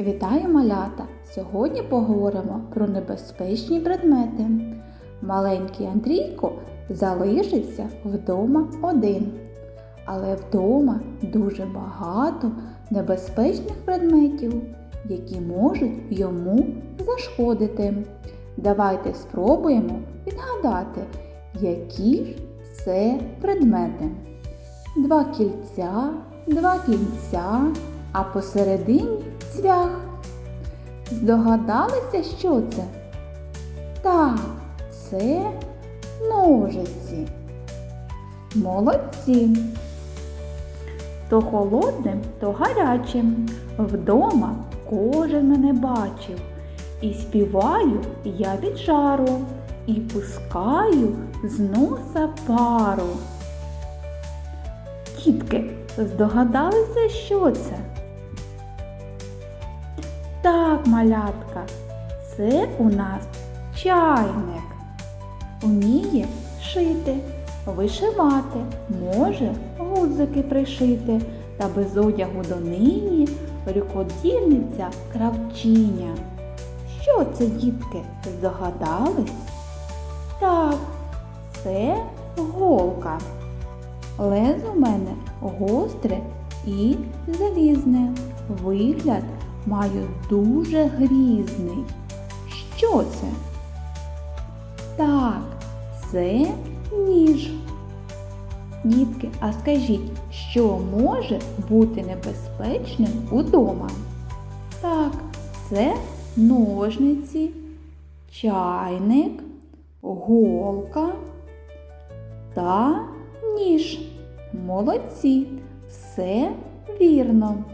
Вітаю малята! Сьогодні поговоримо про небезпечні предмети. Маленький Андрійко залишиться вдома один. Але вдома дуже багато небезпечних предметів, які можуть йому зашкодити. Давайте спробуємо відгадати, які ж це предмети. Два кільця, два кільця, а посередині цвях. Здогадалися, що це? Так, це ножиці. Молодці. То холодним, то гарячим. Вдома кожен мене бачив. І співаю я від жару, і пускаю з носа пару. Тітки, здогадалися, що це? Так, малятка, це у нас чайник. Уміє шити, вишивати, може гудзики пришити, та без одягу донині рукодільниця кравчиня. Що це, дітки, здогадались? Так, це голка. Лезо в мене гостре і залізне. Вигляд маю дуже грізний. Що це? Так, це ніж. Дітки, а скажіть, що може бути небезпечним удома? Так, це ножниці, чайник, голка та ніж. Молодці, все вірно.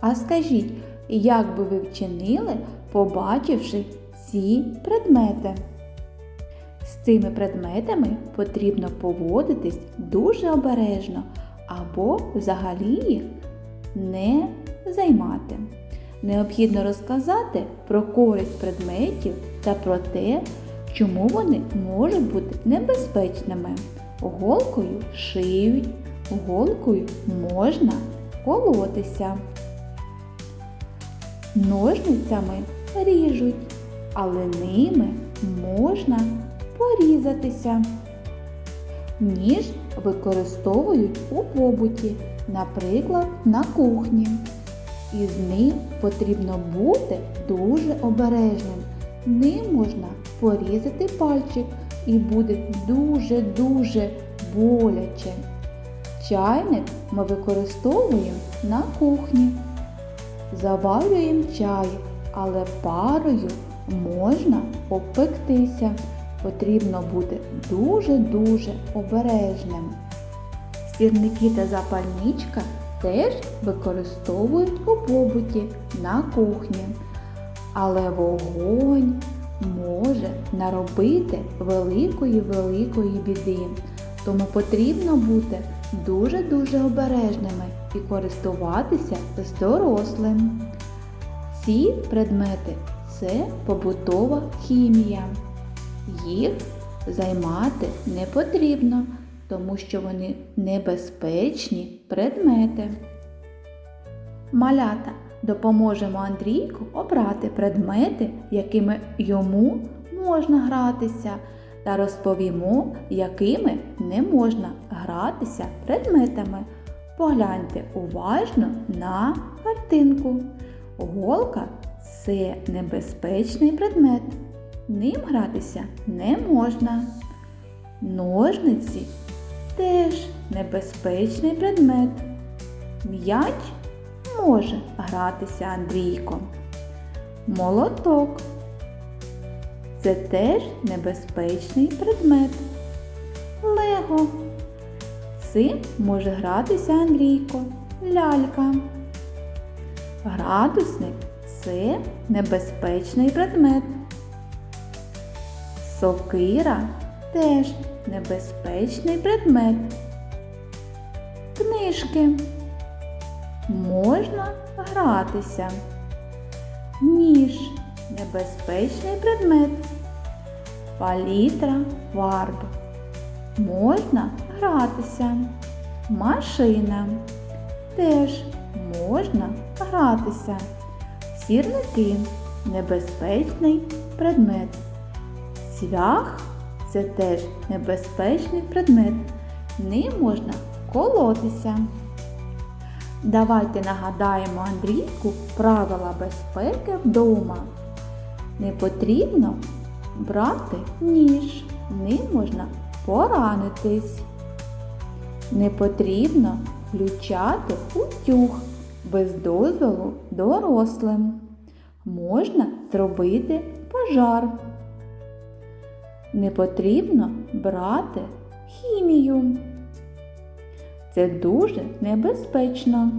А скажіть, як би ви вчинили, побачивши ці предмети? З цими предметами потрібно поводитись дуже обережно або взагалі їх не займати. Необхідно розказати про користь предметів та про те, чому вони можуть бути небезпечними. Голкою шиють, голкою можна колотися. Ножницями ріжуть, але ними можна порізатися. Ніж використовують у побуті, наприклад, на кухні. І з ним потрібно бути дуже обережним. Ним можна порізати пальчик і буде дуже-дуже боляче. Чайник ми використовуємо на кухні. Заварюємо чай, але парою можна обпектися. Потрібно бути дуже-дуже обережним. Сірники та запальничка теж використовують у побуті на кухні. Але вогонь може наробити великої-великої біди. Тому потрібно бути дуже-дуже обережними і користуватися з дорослим. Ці предмети це побутова хімія. Їх займати не потрібно, тому що вони небезпечні предмети. Малята допоможемо Андрійку обрати предмети, якими йому можна гратися, та розповімо, якими не можна гратися предметами. Погляньте уважно на картинку. Голка це небезпечний предмет. Ним гратися не можна. Ножниці теж небезпечний предмет. М'яч може гратися Андрійком. Молоток. Це теж небезпечний предмет. Лего. Цим може гратися Андрійко. Лялька. Градусник це небезпечний предмет. Сокира теж небезпечний предмет. Книжки. Можна гратися. Ніж небезпечний предмет. Палітра фарб. Можна гратися. Машина. Теж можна гратися. Сірники небезпечний предмет. Цвях це теж небезпечний предмет. Ним можна колотися. Давайте нагадаємо Андрійку правила безпеки вдома. Не потрібно брати ніж, ним можна поранитись. Не потрібно включати утюг без дозволу дорослим. Можна зробити пожар. Не потрібно брати хімію. Це дуже небезпечно.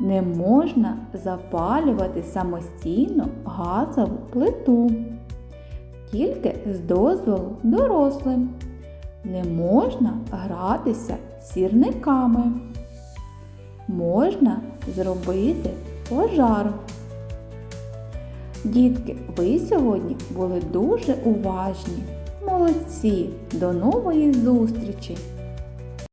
Не можна запалювати самостійно газову плиту. Тільки з дозволу дорослим. Не можна гратися сірниками. Можна зробити пожар. Дітки, ви сьогодні були дуже уважні. Молодці! До нової зустрічі!